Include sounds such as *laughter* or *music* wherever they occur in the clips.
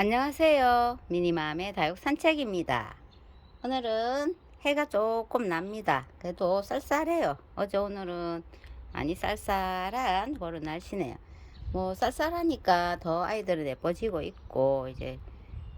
안녕하세요. 미니맘의 다육 산책입니다. 오늘은 해가 조금 납니다. 그래도 쌀쌀해요. 어제 오늘은 많이 쌀쌀한 그런 날씨네요. 뭐 쌀쌀하니까 더 아이들은 예뻐지고 있고 이제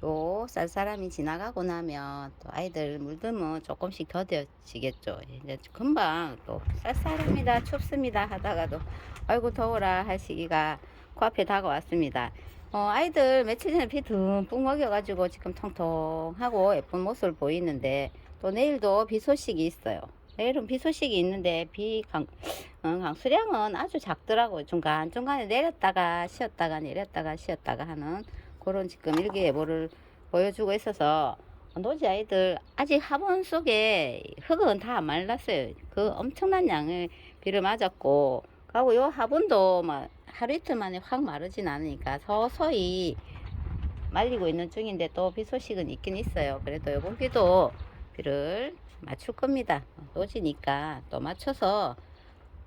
요 쌀쌀함이 지나가고 나면 또 아이들 물들면 조금씩 더뎌지겠죠. 이제 금방 또 쌀쌀합니다. 춥습니다 하다가도 아이고 더워라 할 시기가 코앞에 다가왔습니다. 어, 아이들 며칠 전에 비 듬뿍 먹여가지고 지금 통통하고 예쁜 모습을 보이는데 또 내일도 비 소식이 있어요. 내일은 비 소식이 있는데 비 강, 어, 강수량은 아주 작더라고요. 중간중간에 내렸다가 쉬었다가 내렸다가 쉬었다가 하는 그런 지금 일기예보를 보여주고 있어서 노지 아이들 아직 화분 속에 흙은 다안 말랐어요. 그 엄청난 양의 비를 맞았고 그리고 요 화분도 막 하루 이틀 만에 확 마르진 않으니까 서서히 말리고 있는 중인데 또 비 소식은 있긴 있어요. 그래도 요번 비도 비를 맞출 겁니다. 노지니까 또 맞춰서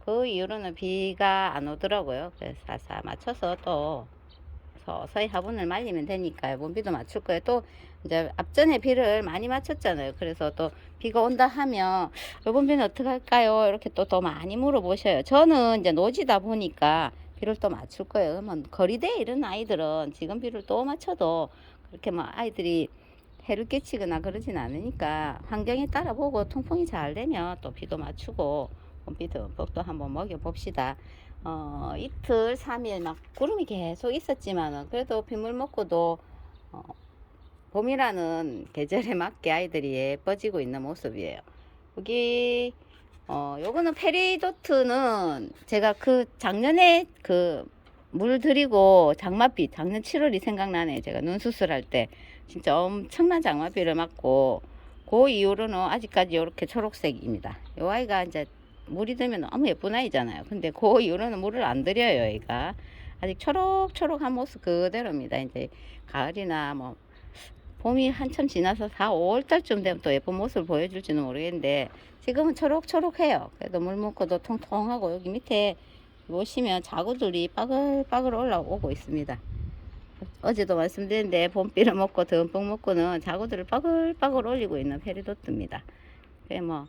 그 이후로는 비가 안 오더라고요. 그래서 사사 맞춰서 또 서서히 화분을 말리면 되니까 이번 비도 맞출 거예요. 또 이제 앞전에 비를 많이 맞췄잖아요. 그래서 또 비가 온다 하면 이번 비는 어떻게 할까요? 이렇게 또 더 많이 물어보셔요. 저는 이제 노지다 보니까 비를 또 맞출 거예요. 그러면 거리대에 이런 아이들은 지금 비를 또 맞춰도 그렇게 뭐 아이들이 해를 끼치거나 그러진 않으니까 환경에 따라 보고 통풍이 잘 되면 또 비도 맞추고 봄비도 또 한번 먹여 봅시다. 어, 이틀, 삼일 막 구름이 계속 있었지만은 그래도 빗물 먹고도 어, 봄이라는 계절에 맞게 아이들이 예뻐지고 있는 모습이에요. 여기 어, 요거는 페리도트는 제가 그 작년에 그 물 들이고 장마비 작년 7월이 생각나네. 제가 눈 수술할 때 진짜 엄청난 장마비를 맞고 그 이후로는 아직까지 이렇게 초록색입니다. 요 아이가 이제 물이 들면 너무 예쁜 아이잖아요. 근데 그 이후로는 물을 안 들여요, 얘가. 아직 초록초록한 모습 그대로입니다. 이제 가을이나 뭐 봄이 한참 지나서 4, 5월 달쯤 되면 또 예쁜 모습을 보여줄지는 모르겠는데 지금은 초록초록해요. 그래도 물 먹고도 통통하고 여기 밑에 보시면 자구들이 빠글빠글 올라오고 있습니다. 어제도 말씀드렸는데 봄비를 먹고 듬뿍 먹고는 자구들을 빠글빠글 올리고 있는 페리도트입니다. 그래 뭐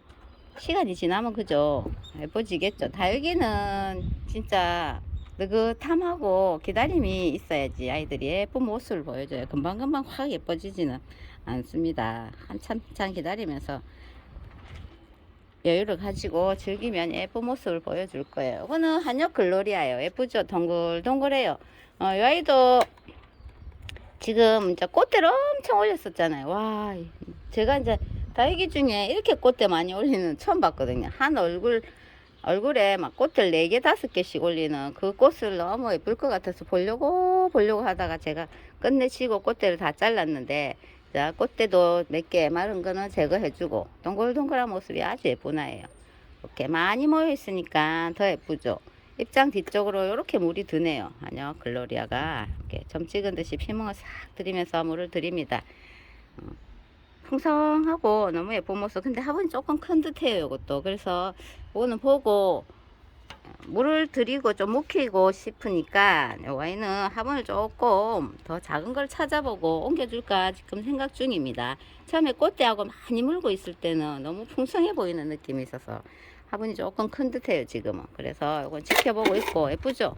시간이 지나면 그죠 예뻐지겠죠. 다육이는 진짜 느긋함하고 기다림이 있어야지 아이들이 예쁜 모습을 보여줘요. 금방금방 확 예뻐지지는 않습니다. 한참 한참 기다리면서 여유를 가지고 즐기면 예쁜 모습을 보여줄 거예요. 이거는 한역 글로리아예요. 예쁘죠? 동글동글해요. 어, 이 아이도 지금 이제 꽃대를 엄청 올렸었잖아요. 와, 제가 이제 다육이 중에 이렇게 꽃대 많이 올리는 처음 봤거든요. 한 얼굴 얼굴에 막 꽃을 네개 다섯 개씩 올리는 그 꽃을 너무 예쁠 것 같아서 보려고 보려고 하다가 제가 끝내치고 꽃대를 다 잘랐는데 자 꽃대도 몇 개 마른 거는 제거해주고 동글동글한 모습이 아주 예쁜 아이예요. 이렇게 많이 모여 있으니까 더 예쁘죠. 입장 뒤쪽으로 이렇게 물이 드네요. 아니요, 글로리아가 이렇게 점 찍은 듯이 피멍을 싹 들이면서 물을 드립니다. 어, 풍성하고 너무 예쁜 모습. 근데 화분이 조금 큰 듯해요, 이것도. 그래서 오늘 보고 물을 들이고 좀 묵히고 싶으니까 이 와인은 화분을 조금 더 작은 걸 찾아보고 옮겨줄까 지금 생각 중입니다. 처음에 꽃대하고 많이 물고 있을 때는 너무 풍성해 보이는 느낌이 있어서 화분이 조금 큰 듯해요 지금은. 그래서 이건 지켜보고 있고 예쁘죠?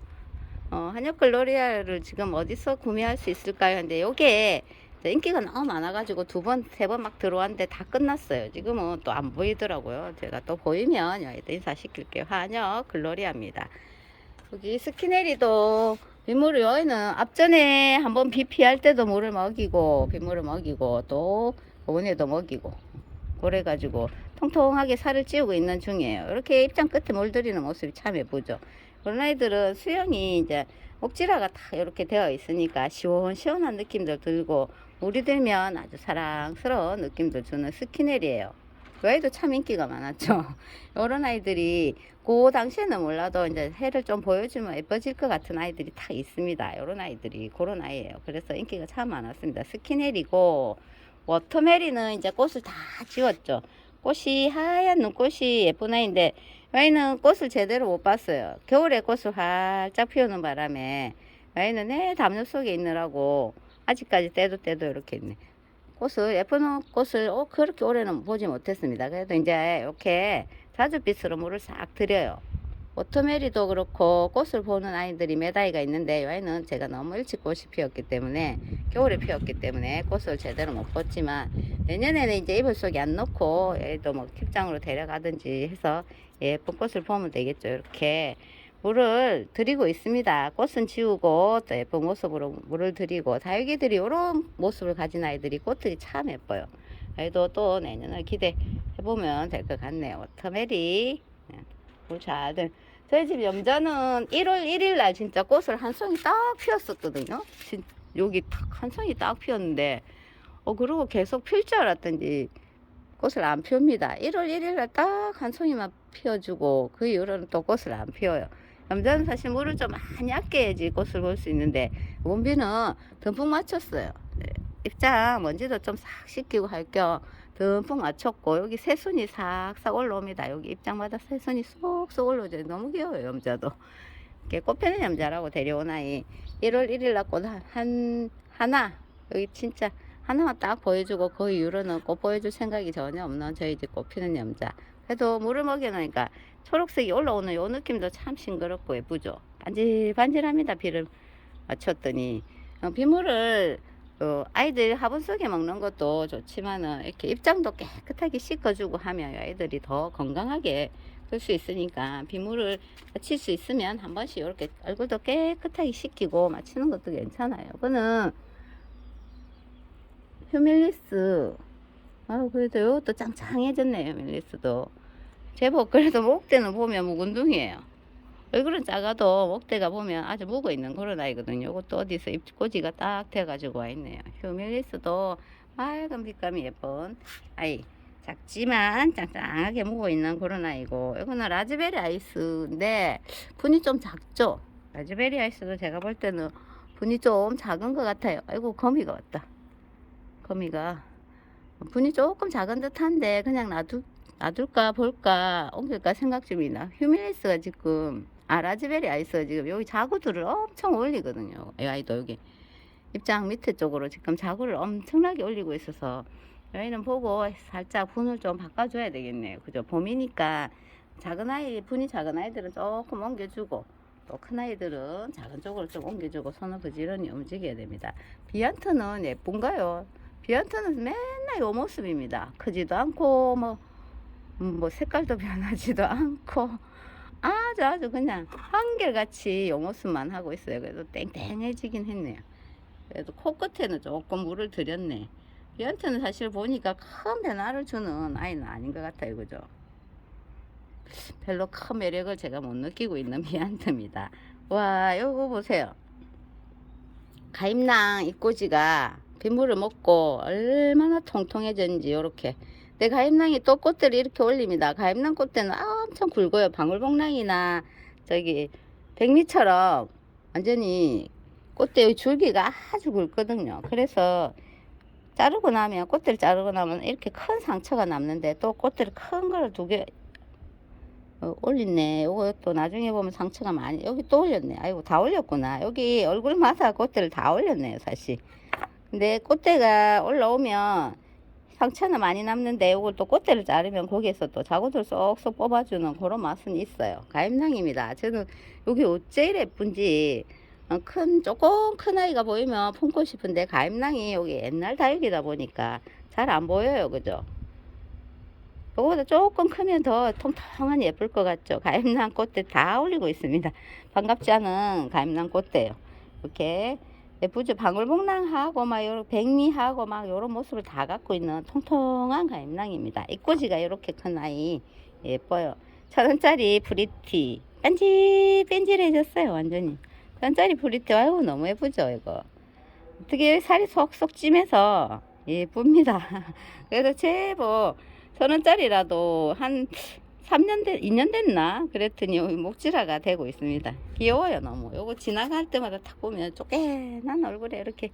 어, 한약 글 로리아를 지금 어디서 구매할 수 있을까요? 근데 요게 인기가 너무 많아가지고 두 번, 세 번 막 들어왔는데 다 끝났어요. 지금은 또 안 보이더라고요. 제가 또 보이면 여기다 인사시킬게요. 한역 글로리아입니다. 여기 스키네리도 빗물을 여기는 앞전에 한번 비 피할 때도 물을 먹이고 빗물을 먹이고 또 이번에도 먹이고 그래가지고 통통하게 살을 찌우고 있는 중이에요. 이렇게 입장 끝에 물들이는 모습이 참 예쁘죠. 그런 아이들은 수영이 이제 옥지라가 다 이렇게 되어 있으니까 시원시원한 느낌도 들고 물이 들면 아주 사랑스러운 느낌도 주는 스키넬이에요. 그 아이도 참 인기가 많았죠. *laughs* 이런 아이들이 그 당시에는 몰라도 이제 해를 좀 보여주면 예뻐질 것 같은 아이들이 다 있습니다. 이런 아이들이 그런 아이예요. 그래서 인기가 참 많았습니다. 스키넬이고 워터메리는 이제 꽃을 다 지웠죠. 꽃이 하얀 눈꽃이 예쁜 아이인데 아이는 꽃을 제대로 못 봤어요. 겨울에 꽃을 활짝 피우는 바람에 아이는 내 담요 속에 있느라고 아직까지 때도 때도 이렇게 있네. 꽃을 예쁜 꽃을 어, 그렇게 오래는 보지 못했습니다. 그래도 이제 이렇게 자주빛으로 물을 싹 들여요. 오토메리도 그렇고 꽃을 보는 아이들이 몇 아이가 있는데 이 아이는 제가 너무 일찍 꽃이 피었기 때문에 겨울에 피었기 때문에 꽃을 제대로 못 봤지만 내년에는 이제 이불 속에 안 넣고 얘도 뭐 캡장으로 데려가든지 해서 예쁜 꽃을 보면 되겠죠. 이렇게 물을 드리고 있습니다. 꽃은 지우고 또 예쁜 모습으로 물을 드리고 다육이들이 이런 모습을 가진 아이들이 꽃들이 참 예뻐요. 아이도 또 내년을 기대해 보면 될 것 같네요. 워터메리 물 잘 들. 저희 집 염자는 1월 1일 날 진짜 꽃을 한 송이 딱 피웠었거든요. 진, 여기 탁 한 송이 딱 피었는데 어 그러고 계속 필 줄 알았던지 꽃을 안 피웁니다. 1월 1일 날 딱 한 송이만 피워주고 그 이후로는 또 꽃을 안 피워요. 염자는 사실 물을 좀 많이 아껴야지 꽃을 볼 수 있는데 원비는 듬뿍 맞췄어요. 네, 입장 먼지도 좀 싹 씻기고 할 겸 듬뿍 맞췄고 여기 새순이 싹싹 올라옵니다. 여기 입장마다 새순이 쏙쏙 올라오죠. 너무 귀여워요 염자도. 이렇게 꽃 피는 염자라고 데려온 아이 1월 1일 날꽃한 하나 여기 진짜 하나만 딱 보여주고 그 이후로는 꽃 보여줄 생각이 전혀 없는 저희 집 꽃 피는 염자. 그래도 물을 먹여놓으니까 초록색이 올라오는 요 느낌도 참 싱그럽고 예쁘죠. 반질반질합니다. 비를 맞췄더니 어, 비물을 어, 아이들 화분 속에 먹는 것도 좋지만은 이렇게 입장도 깨끗하게 씻어주고 하면 아이들이 더 건강하게 클 수 있으니까 비물을 맞힐 수 있으면 한 번씩 이렇게 얼굴도 깨끗하게 씻기고 맞히는 것도 괜찮아요. 이거는 휴밀리스. 아 그래도 이것도 짱짱해졌네요. 휴밀리스도. 제법 그래도 목대는 보면 묵은둥이에요. 얼굴은 작아도 목대가 보면 아주 묵어 있는 그런 아이거든요. 이것도 어디서 입꼬지가 딱 돼가지고 와 있네요. 휴밀리스도 맑은 빛감이 예쁜 아이. 작지만 짱짱하게 묵어 있는 그런 아이고 이거는 라즈베리 아이스인데 분이 좀 작죠. 라즈베리 아이스도 제가 볼 때는 분이 좀 작은 것 같아요. 아이고 거미가 왔다. 거미가 분이 조금 작은 듯한데 그냥 놔두 놔둘까 볼까 옮길까 생각 중이다. 휴밀리스가 지금 아 라즈베리 아이스가 지금 여기 자구들을 엄청 올리거든요. 이 아이도 여기 입장 밑에 쪽으로 지금 자구를 엄청나게 올리고 있어서 여기는 보고 살짝 분을 좀 바꿔줘야 되겠네요. 그죠? 봄이니까 작은 아이 분이 작은 아이들은 조금 옮겨주고 또 큰 아이들은 작은 쪽으로 좀 옮겨주고 손을 부지런히 움직여야 됩니다. 비안트는 예쁜가요? 비안트는 맨날 요 모습입니다. 크지도 않고 뭐 음, 뭐 색깔도 *laughs* 변하지도 않고 아주 아주 그냥 한결같이 요 모습만 하고 있어요. 그래도 땡땡해지긴 했네요. 그래도 코끝에는 조금 물을 들였네. 비한테는 사실 보니까 큰 변화를 주는 아이는 아닌 것 같아요. 그죠? 별로 큰 매력을 제가 못 느끼고 있는 *laughs* 비한테입니다. 와, 요거 보세요. 가임낭 입꼬지가 빗물을 먹고 얼마나 통통해졌는지 요렇게 내 가임낭이 또 꽃들을 이렇게 올립니다. 가임낭 꽃대는 엄청 굵어요. 방울복랑이나 저기 백미처럼 완전히 꽃대 줄기가 아주 굵거든요. 그래서 자르고 나면 꽃대를 자르고 나면 이렇게 큰 상처가 남는데 또 꽃대를 큰걸 두개 어. 요거 또 나중에 보면 상처가 많이 여기 또 올렸네. 아이고 다 올렸구나. 여기 얼굴마다 꽃대를 다 올렸네요, 사실. 근데 꽃대가 올라오면 상처는 많이 남는데 요걸 또 꽃대를 자르면 거기에서 또 자구들 쏙쏙 뽑아주는 그런 맛은 있어요. 가임낭입니다. 저는 여기 어째 이래 예쁜지 어, 큰 조금 큰 아이가 보이면 품고 싶은데 가임낭이 여기 옛날 다육이다 보니까 잘 안 보여요. 그죠? 요거보다 조금 크면 더 통통한 예쁠 것 같죠? 가임낭 꽃대 다 올리고 있습니다. 반갑지 않은 가임낭 꽃대요. 이렇게 예쁘죠? 방울복랑하고 막 요런 백미하고 막 요런 모습을 다 갖고 있는 통통한 가임낭입니다. 입꼬지가 이렇게 큰 아이 예뻐요. 천 원짜리 브리티 뺀질 뺀질해졌어요 완전히. 천 원짜리 브리티 아이고 너무 예쁘죠 이거. 어떻게 살이 속속 찌면서 예쁩니다. *laughs* 그래서 제법 천 원짜리라도 한 3년 된, 2년 됐나? 그랬더니 목질화가 되고 있습니다. 귀여워요, 너무. 요거 지나갈 때마다 탁 보면 쪼개난 얼굴에 이렇게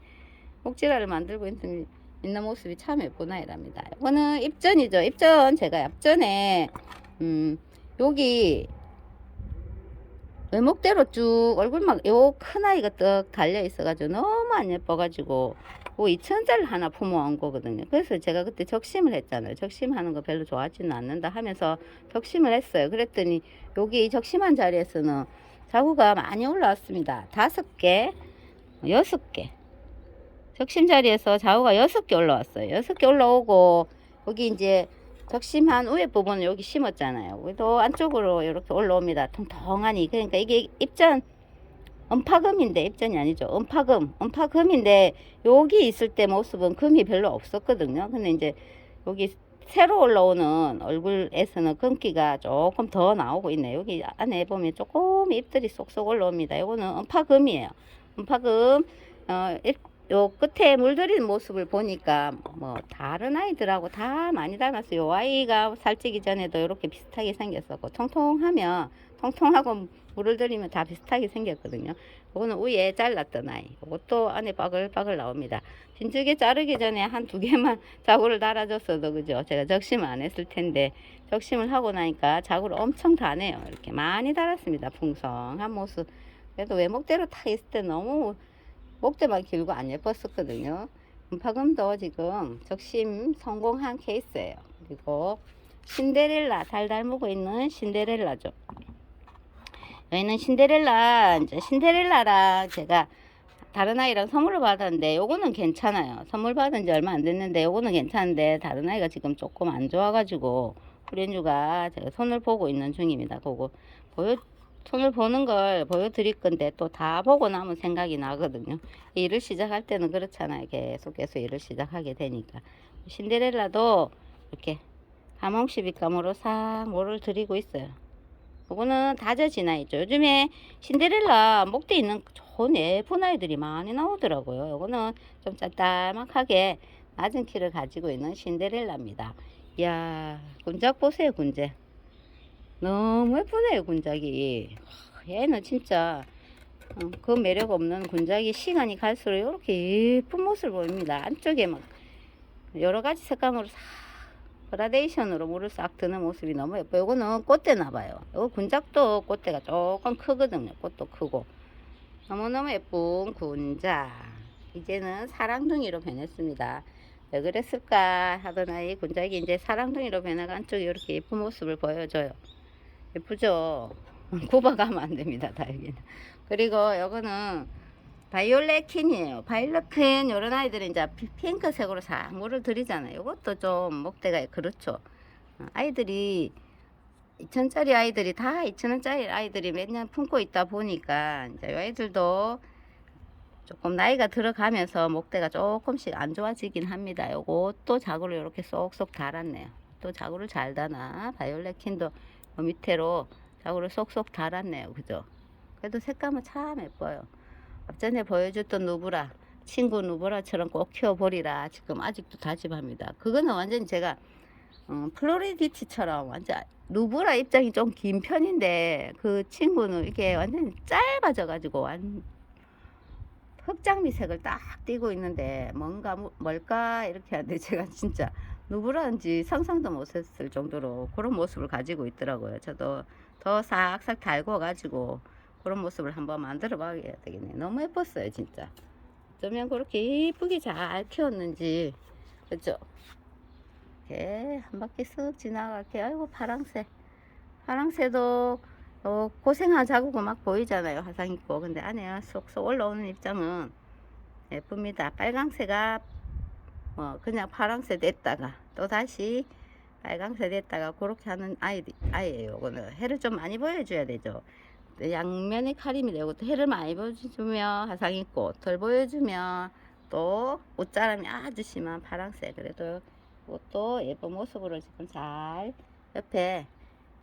목질화를 만들고 있는, 있는 모습이 참 예쁜 아이랍니다. 이거는 입전이죠. 입전. 제가 앞전에, 음, 여기 외목대로 쭉 얼굴만 요큰 아이가 떡 달려 있어가지고 너무 안 예뻐가지고 그 2천원짜리 하나 품어온 거거든요. 그래서 제가 그때 적심을 했잖아요. 적심하는 거 별로 좋아하지는 않는다 하면서 적심을 했어요. 그랬더니 여기 적심한 자리에서는 자구가 많이 올라왔습니다. 다섯 개, 여섯 개. 적심 자리에서 자구가 여섯 개 올라왔어요. 여섯 개 올라오고 여기 이제 적심한 위에 부분을 여기 심었잖아요. 여기도 안쪽으로 이렇게 올라옵니다. 통통하니. 그러니까 이게 입전 음파금인데 입전이 아니죠. 음파금, 음파금인데 여기 있을 때 모습은 금이 별로 없었거든요. 근데 이제 여기 새로 올라오는 얼굴에서는 금기가 조금 더 나오고 있네요. 여기 안에 보면 조금 잎들이 쏙쏙 올라옵니다. 이거는 음파금이에요. 음파금 어, 잎, 요 끝에 물들이는 모습을 보니까 뭐 다른 아이들하고 다 많이 닮았어요. 요 아이가 살찌기 전에도 이렇게 비슷하게 생겼었고 통통하면 통통하고 물을 들이면 다 비슷하게 생겼거든요. 이거는 위에 잘랐던 아이. 이것도 안에 바글바글 나옵니다. 진즉에 자르기 전에 한 두 개만 *laughs* 자구를 달아줬어도 그죠? 제가 적심 안 했을 텐데 적심을 하고 나니까 자구를 엄청 다네요. 이렇게 많이 달았습니다. 풍성한 모습. 그래도 외목대로 타 있을 때 너무 목대만 길고 안 예뻤었거든요. 음파금도 지금 적심 성공한 케이스예요. 그리고 신데렐라 달달 무고 있는 신데렐라죠. 여기는 신데렐라 이제 신데렐라랑 제가 다른 아이랑 선물을 받았는데 요거는 괜찮아요. 선물 받은 지 얼마 안 됐는데 요거는 괜찮은데 다른 아이가 지금 조금 안 좋아가지고 프렌주가 제가 손을 보고 있는 중입니다. 그거 보여 손을 보는 걸 보여드릴 건데 또 다 보고 나면 생각이 나거든요. 일을 시작할 때는 그렇잖아요. 계속 계속 일을 시작하게 되니까 신데렐라도 이렇게 가몽시비감으로 싹 모를 들이고 있어요. 요거는 다져진 아이죠. 요즘에 신데렐라 목대 있는 좋은 예쁜 아이들이 많이 나오더라고요. 요거는 좀 짤짤막하게 낮은 키를 가지고 있는 신데렐라입니다. 이야, 군작 보세요, 군제. 너무 예쁘네요, 군작이. 얘는 진짜 어, 그 매력 없는 군작이 시간이 갈수록 이렇게 예쁜 모습을 보입니다. 안쪽에 막 여러 가지 색감으로 싹 그라데이션으로 물을 싹 드는 모습이 너무 예뻐요. 이거는 꽃대나 봐요. 이거 군작도 꽃대가 조금 크거든요. 꽃도 크고. 너무너무 예쁜 군작. 이제는 사랑둥이로 변했습니다. 왜 그랬을까 하던 아이 군작이 이제 사랑둥이로 변해가 안쪽에 이렇게 예쁜 모습을 보여줘요. 예쁘죠? *laughs* 굽어가면 안 됩니다. 다 여기는. 그리고 이거는 바이올렛 킨이에요. 바이올렛 킨 이런 아이들은 이제 피- 핑크색으로 싹 물을 들이잖아요. 이것도 좀 목대가 그렇죠. 어, 아이들이 2천짜리 아이들이 다 2천원짜리 아이들이 몇 년 품고 있다 보니까 이제 이 아이들도 조금 나이가 들어가면서 목대가 조금씩 안 좋아지긴 합니다. 요것도 자구를 이렇게 쏙쏙 달았네요. 또 자구를 잘 다나 바이올렛 킨도 요 밑에로 자구를 쏙쏙 달았네요. 그죠? 그래도 색감은 참 예뻐요. 앞전에 보여줬던 누브라 친구 누브라처럼 꼭 키워버리라 지금 아직도 다짐합니다. 그거는 완전히 제가 어, 플로리디티처럼 완전 누브라 입장이 좀 긴 편인데 그 친구는 이게 완전히 짧아져가지고 완 흑장미색을 딱 띠고 있는데 뭔가 뭐- 뭘까 이렇게 하는데 제가 진짜 누구라는지 상상도 못했을 정도로 그런 모습을 가지고 있더라고요. 저도 더 싹싹 달궈 가지고 그런 모습을 한번 만들어 봐야 되겠네. 너무 예뻤어요, 진짜. 어쩌면 그렇게 예쁘게 잘 키웠는지 그죠? 이렇게 한 바퀴 쓱 지나가게 아이고 파랑새 파랑새도 어, 고생한 자국은 막 보이잖아요 화상 입고 근데 안에 쏙쏙 올라오는 입장은 예쁩니다 빨강새가 뭐 그냥 파랑새 됐다가 또 다시 빨강새 됐다가 그렇게 하는 아이 아이예요 이거는 해를 좀 많이 보여줘야 되죠 양면의 칼임이 되고 또 해를 많이 보여주면 화상 입고 덜 보여주면 또 옷자람이 아주 심한 파랑새 그래도 이것도 예쁜 모습으로 지금 잘 옆에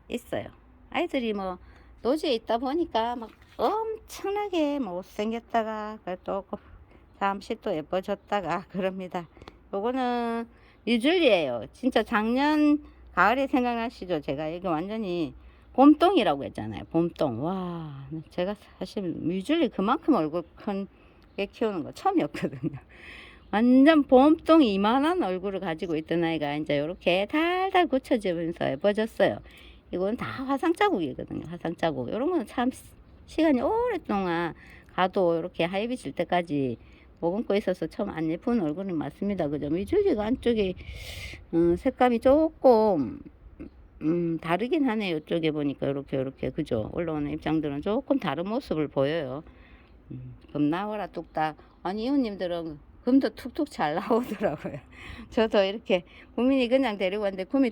있어요. 아이들이 뭐 노지에 있다 보니까 막 엄청나게 못생겼다가 또 잠시 또 예뻐졌다가 *laughs* 그럽니다. 요거는 유줄리예요. 진짜 작년 가을에 생각나시죠? 제가 이게 완전히 봄동이라고 했잖아요. 봄동. 와, 제가 사실 유줄리 그만큼 얼굴 큰 게 키우는 거 처음이었거든요. *laughs* 완전 봄동이 이만한 얼굴을 가지고 있던 아이가 이제 이렇게 달달 굳혀지면서 예뻐졌어요. 이건 다 화상 자국이거든요. 화상 자국. 이런 거는 참 시간이 오랫동안 가도 이렇게 하이비 질 때까지 머금고 있어서 참 안 예쁜 얼굴이 맞습니다. 그죠? 미주리가 안쪽에 음, 색감이 조금 음, 다르긴 하네요. 이쪽에 보니까 이렇게 이렇게 그죠? 올라오는 입장들은 조금 다른 모습을 보여요. 음, 금 나와라 뚝딱. 아니 이웃님들은 금도 툭툭 잘 나오더라고요. *laughs* 저도 이렇게 구민이 그냥 데리고 왔는데 금이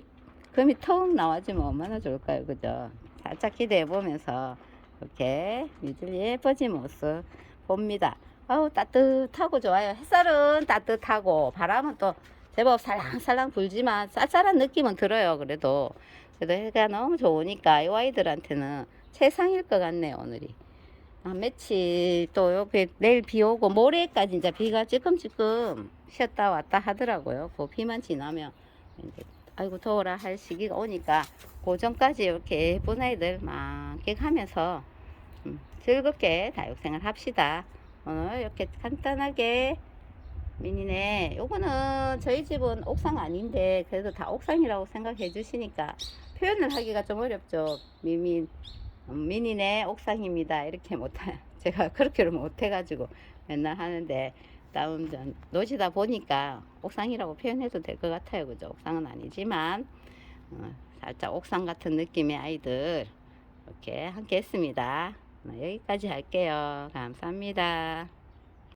금이 턱 나와주면 얼마나 좋을까요, 그죠? 살짝 기대해 보면서 이렇게 미들 예뻐진 모습 봅니다. 아우 따뜻하고 좋아요. 햇살은 따뜻하고 바람은 또 제법 살랑살랑 불지만 쌀쌀한 느낌은 들어요. 그래도 그래도 해가 너무 좋으니까 이 아이들한테는 최상일 것 같네요 오늘이. 아, 며칠 또 여기 내일 비 오고 모레까지 이제 비가 찔끔찔끔 쉬었다 왔다 하더라고요. 그 비만 지나면 이제 아이고 더워라 할 시기가 오니까 그 전까지 이렇게 예쁜 아이들 만끽하면서 음, 즐겁게 다육생활 합시다. 오늘 이렇게 간단하게 미니네 요거는 저희 집은 옥상 아닌데 그래도 다 옥상이라고 생각해 주시니까 표현을 하기가 좀 어렵죠. 미민 음, 미니네 옥상입니다. 이렇게 못해 *laughs* 제가 그렇게를 못해 가지고 맨날 하는데 다음 전 노시다 보니까 옥상이라고 표현해도 될 것 같아요. 그죠? 옥상은 아니지만 어, 살짝 옥상 같은 느낌의 아이들 이렇게 함께 했습니다. 어, 여기까지 할게요. 감사합니다.